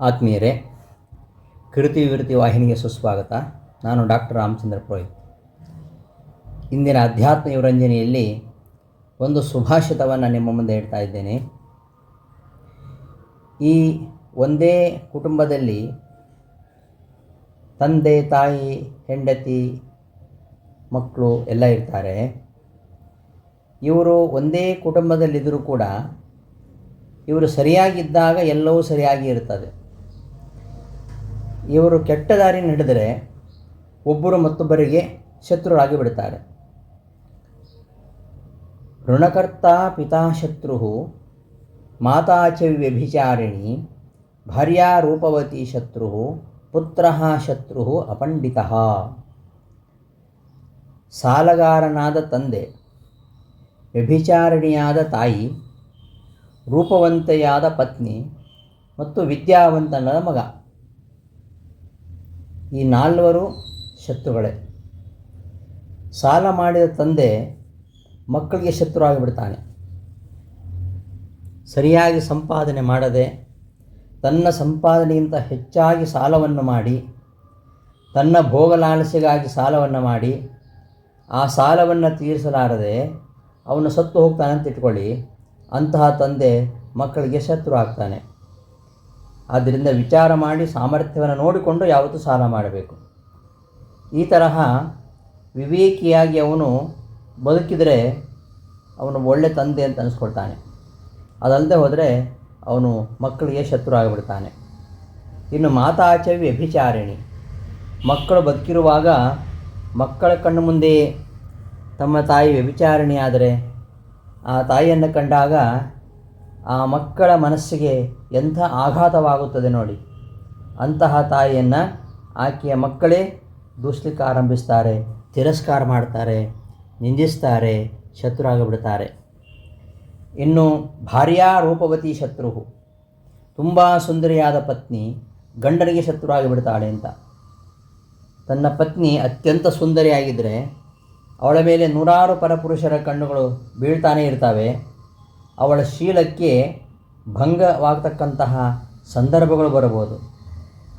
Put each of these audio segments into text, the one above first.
ಆತ್ಮೀಯರೇ ಕೃತಿ ವಿವೃತಿ ವಾಹಿನಿಗೆ ಸುಸ್ವಾಗತ. ನಾನು ಡಾಕ್ಟರ್ ರಾಮಚಂದ್ರ ಪುರೋಹಿತ್. ಇಂದಿನ ಅಧ್ಯಾತ್ಮ ಯುವರಂಜನೆಯಲ್ಲಿ ಒಂದು ಸುಭಾಷಿತವನ್ನು ನಿಮ್ಮ ಮುಂದೆ ಇಡ್ತಾ ಇದ್ದೇನೆ. ಈ ಒಂದೇ ಕುಟುಂಬದಲ್ಲಿ ತಂದೆ, ತಾಯಿ, ಹೆಂಡತಿ, ಮಕ್ಕಳು ಎಲ್ಲ ಇರ್ತಾರೆ. ಇವರು ಒಂದೇ ಕುಟುಂಬದಲ್ಲಿದ್ದರೂ ಕೂಡ ಇವರು ಸರಿಯಾಗಿದ್ದಾಗ ಎಲ್ಲವೂ ಸರಿಯಾಗಿ ಇರ್ತದೆ. ಇವರು ಕೆಟ್ಟ ದಾರಿ ನಡೆದರೆ ಒಬ್ಬರು ಮತ್ತೊಬ್ಬರಿಗೆ ಶತ್ರುರಾಗಿ ಬಿಡುತ್ತಾರೆ. ಋಣಕರ್ತ ಪಿತಾ ಶತ್ರು ಮಾತಾ ಚ ವ್ಯಭಿಚಾರಿಣಿ ಭಾರ್ಯಾ ರೂಪವತಿ ಶತ್ರು ಪುತ್ರ ಶತ್ರು ಅಪಂಡಿತ. ಸಾಲಗಾರನಾದ ತಂದೆ, ವ್ಯಭಿಚಾರಿಣಿಯಾದ ತಾಯಿ, ರೂಪವಂತೆಯಾದ ಪತ್ನಿ ಮತ್ತು ವಿದ್ಯಾವಂತನಾದ ಮಗ. ಈ ನಾಲ್ವರು ಶತ್ರುಗಳೇ. ಸಾಲ ಮಾಡಿದ ತಂದೆ ಮಕ್ಕಳಿಗೆ ಶತ್ರು ಆಗಿಬಿಡ್ತಾನೆ ಸರಿಯಾಗಿ ಸಂಪಾದನೆ ಮಾಡದೆ ತನ್ನ ಸಂಪಾದನೆಗಿಂತ ಹೆಚ್ಚಾಗಿ ಸಾಲವನ್ನು ಮಾಡಿ, ತನ್ನ ಭೋಗಲಾಲಸೆಗಾಗಿ ಸಾಲವನ್ನು ಮಾಡಿ, ಆ ಸಾಲವನ್ನು ತೀರಿಸಲಾರದೆ ಅವನು ಸತ್ತು ಹೋಗ್ತಾನೆ ಅಂತ ಇಟ್ಕೊಳ್ಳಿ, ಅಂತಹ ತಂದೆ ಮಕ್ಕಳಿಗೆ ಶತ್ರು ಆಗ್ತಾನೆ ಆದ್ದರಿಂದ ವಿಚಾರ ಮಾಡಿ ಸಾಮರ್ಥ್ಯವನ್ನು ನೋಡಿಕೊಂಡು ಯಾವತ್ತೂ ಸಾಲ ಮಾಡಬೇಕು. ಈ ತರಹ ವಿವೇಕಿಯಾಗಿ ಅವನು ಬದುಕಿದರೆ ಅವನು ಒಳ್ಳೆ ತಂದೆ ಅಂತ ಅನಿಸ್ಕೊಳ್ತಾನೆ. ಅದಲ್ಲದೆ ಹೋದರೆ ಅವನು ಮಕ್ಕಳಿಗೆ ಶತ್ರು ಆಗಿಬಿಡ್ತಾನೆ. ಇನ್ನು ಮಾತಾಚೆ ವ್ಯಭಿಚಾರಿಣಿ. ಮಕ್ಕಳು ಬದುಕಿರುವಾಗ ಮಕ್ಕಳ ಕಣ್ಣು ಮುಂದೆ ತಮ್ಮ ತಾಯಿ ವ್ಯಭಿಚಾರಿಣಿ ಆದರೆ ಆ ತಾಯಿಯನ್ನು ಕಂಡಾಗ ಆ ಮಕ್ಕಳ ಮನಸ್ಸಿಗೆ ಎಂಥ ಆಘಾತವಾಗುತ್ತದೆ ನೋಡಿ. ಅಂತಹ ತಾಯಿಯನ್ನು ಆಕೆಯ ಮಕ್ಕಳೇ ದೂಷಲಿಕ್ಕೆ ಆರಂಭಿಸ್ತಾರೆ, ತಿರಸ್ಕಾರ ಮಾಡ್ತಾರೆ, ನಿಂದಿಸ್ತಾರೆ ಶತ್ರುವಾಗಿಬಿಡ್ತಾರೆ ಇನ್ನು ಭಾರ್ಯಾ ರೂಪವತಿ ಶತ್ರು ತುಂಬ ಸುಂದರಿಯಾದ ಪತ್ನಿ, ಗಂಡನಿಗೆ ಶತ್ರುವಾಗಿ ಬಿಡ್ತಾಳೆ ಅಂತ. ತನ್ನ ಪತ್ನಿ ಅತ್ಯಂತ ಸುಂದರಿಯಾಗಿದ್ದರೆ ಅವಳ ಮೇಲೆ ನೂರಾರು ಪರಪುರುಷರ ಕಣ್ಣುಗಳು ಬೀಳ್ತಾನೇ ಇರ್ತವೆ. ಅವಳ ಶೀಲಕ್ಕೆ ಭಂಗವಾಗತಕ್ಕಂತಹ ಸಂದರ್ಭಗಳು ಬರಬಹುದು.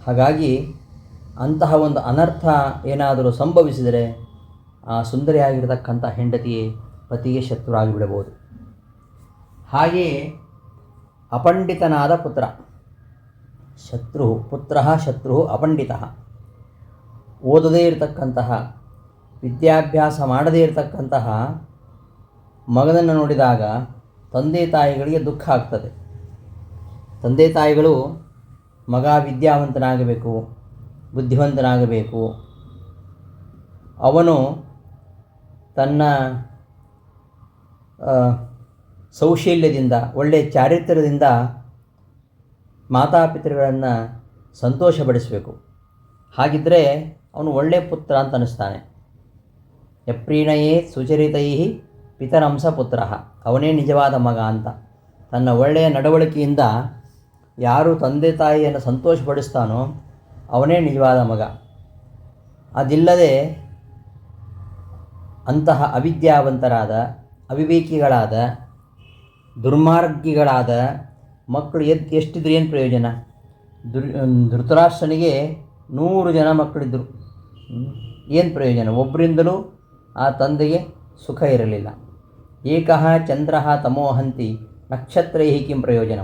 ಹಾಗಾಗಿ ಅಂತಹ ಒಂದು ಅನರ್ಥ ಏನಾದರೂ ಸಂಭವಿಸಿದರೆ ಆ ಸುಂದರಿಯಾಗಿರ್ತಕ್ಕಂಥ ಹೆಂಡತಿಯೇ ಪತಿಗೆ ಶತ್ರು ಆಗಿಬಿಡಬಹುದು ಹಾಗೆಯೇ ಅಪಂಡಿತನಾದ ಪುತ್ರ, ಶತ್ರು ಪುತ್ರ ಶತ್ರು ಅಪಂಡಿತ, ಓದದೇ ಇರತಕ್ಕಂತಹ, ವಿದ್ಯಾಭ್ಯಾಸ ಮಾಡದೇ ಇರತಕ್ಕಂತಹ ಮಗನನ್ನು ನೋಡಿದಾಗ ತಂದೆ ತಾಯಿಗಳಿಗೆ ದುಃಖ ಆಗ್ತದೆ. ತಂದೆ ತಾಯಿಗಳು ಮಗ ವಿದ್ಯಾವಂತನಾಗಬೇಕು ಬುದ್ಧಿವಂತನಾಗಬೇಕು. ಅವನು ತನ್ನ ಸೌಶೀಲ್ಯದಿಂದ ಒಳ್ಳೆಯ ಚಾರಿತ್ರ್ಯದಿಂದ ಮಾತಾಪಿತೃಗಳನ್ನು ಸಂತೋಷಪಡಿಸಬೇಕು. ಹಾಗಿದ್ದರೆ ಅವನು ಒಳ್ಳೆಯ ಪುತ್ರ ಅಂತ ಅನ್ನಿಸ್ತಾನೆ. ಯಪ್ರೀಣಯೇ ಸುಚರಿತೈ ಪಿತರಂಸ ಪುತ್ರ ಅವನೇ ನಿಜವಾದ ಮಗ ಅಂತ. ತನ್ನ ಒಳ್ಳೆಯ ನಡವಳಿಕೆಯಿಂದ ಯಾರು ತಂದೆ ತಾಯಿಯನ್ನು ಸಂತೋಷಪಡಿಸ್ತಾನೋ ಅವನೇ ನಿಜವಾದ ಮಗ. ಅದಿಲ್ಲದೆ ಅಂತಹ ಅವಿದ್ಯಾವಂತರಾದ, ಅವಿವೇಕಿಗಳಾದ, ದುರ್ಮಾರ್ಗಿಗಳಾದ ಮಕ್ಕಳು ಎದ್, ಎಷ್ಟಿದ್ರೆ ಏನು ಪ್ರಯೋಜನ? ದುರ್ ಧೃತರಾಷ್ಟ್ರನಿಗೆ ನೂರು ಜನ ಮಕ್ಕಳಿದ್ದರು ಏನು ಪ್ರಯೋಜನ? ಒಬ್ಬರಿಂದಲೂ ಆ ತಂದೆಗೆ ಸುಖ ಇರಲಿಲ್ಲ. ಏಕಃ ಚಂದ್ರ ತಮೋಹಂತಿ ನಕ್ಷತ್ರೈ ಕಿಂ ಪ್ರಯೋಜನ.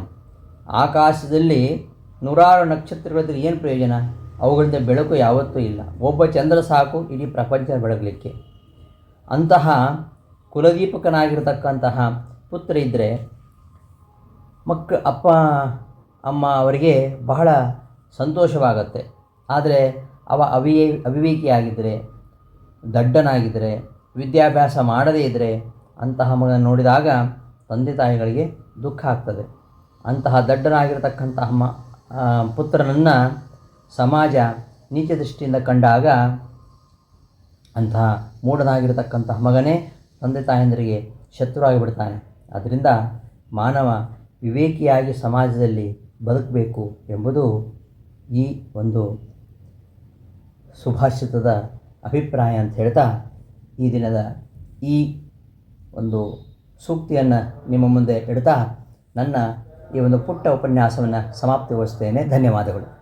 ಆಕಾಶದಲ್ಲಿ ನೂರಾರು ನಕ್ಷತ್ರಗಳಿದ್ರೆ ಏನು ಪ್ರಯೋಜನ? ಅವುಗಳಿಂದ ಬೆಳಕು ಯಾವತ್ತೂ ಇಲ್ಲ. ಒಬ್ಬ ಚಂದ್ರ ಸಾಕು, ಇಡೀ ಪ್ರಪಂಚ ಬೆಳಗಲಿಕ್ಕೆ. ಅಂತಹ ಕುಲದೀಪಕನಾಗಿರ್ತಕ್ಕಂತಹ ಪುತ್ರ ಇದ್ದರೆ ಮಕ್ಕ ಅಪ್ಪ, ಅಮ್ಮ ಅವರಿಗೆ ಬಹಳ ಸಂತೋಷವಾಗತ್ತೆ. ಆದರೆ ಅವ ಅವಿಯೇ ಅವಿವೇಕಿಯಾಗಿದ್ದರೆ ದಡ್ಡನಾಗಿದ್ದರೆ ವಿದ್ಯಾಭ್ಯಾಸ ಮಾಡದೇ ಇದ್ದರೆ ಅಂತಹ ಮಗನ ನೋಡಿದಾಗ ತಂದೆ ತಾಯಿಗಳಿಗೆ ದುಃಖ ಆಗ್ತದೆ. ಅಂತಹ ದಡ್ಡನಾಗಿರ್ತಕ್ಕಂತಹ ಮ ಪುತ್ರನನ್ನು ಸಮಾಜ ನೀಚ ದೃಷ್ಟಿಯಿಂದ ಕಂಡಾಗ ಅಂತಹ ಮೂಢನಾಗಿರ್ತಕ್ಕಂತಹ ಮಗನೇ ತಂದೆ ತಾಯಂದರಿಗೆ ಶತ್ರುವಾಗಿ ಬಿಡ್ತಾನೆ ಅದರಿಂದ ಮಾನವ ವಿವೇಕಿಯಾಗಿ ಸಮಾಜದಲ್ಲಿ ಬದುಕಬೇಕು ಎಂಬುದು ಈ ಒಂದು ಸುಭಾಷಿತದ ಅಭಿಪ್ರಾಯ ಅಂತ ಹೇಳ್ತಾ ಈ ದಿನದ ಈ ಒಂದು ಸೂಕ್ತಿಯನ್ನು ನಿಮ್ಮ ಮುಂದೆ ಇಡ್ತಾ ನನ್ನ ಈ ಒಂದು ಪುಟ್ಟ ಉಪನ್ಯಾಸವನ್ನು ಸಮಾಪ್ತಿಗೊಳಿಸ್ತೇನೆ. ಧನ್ಯವಾದಗಳು.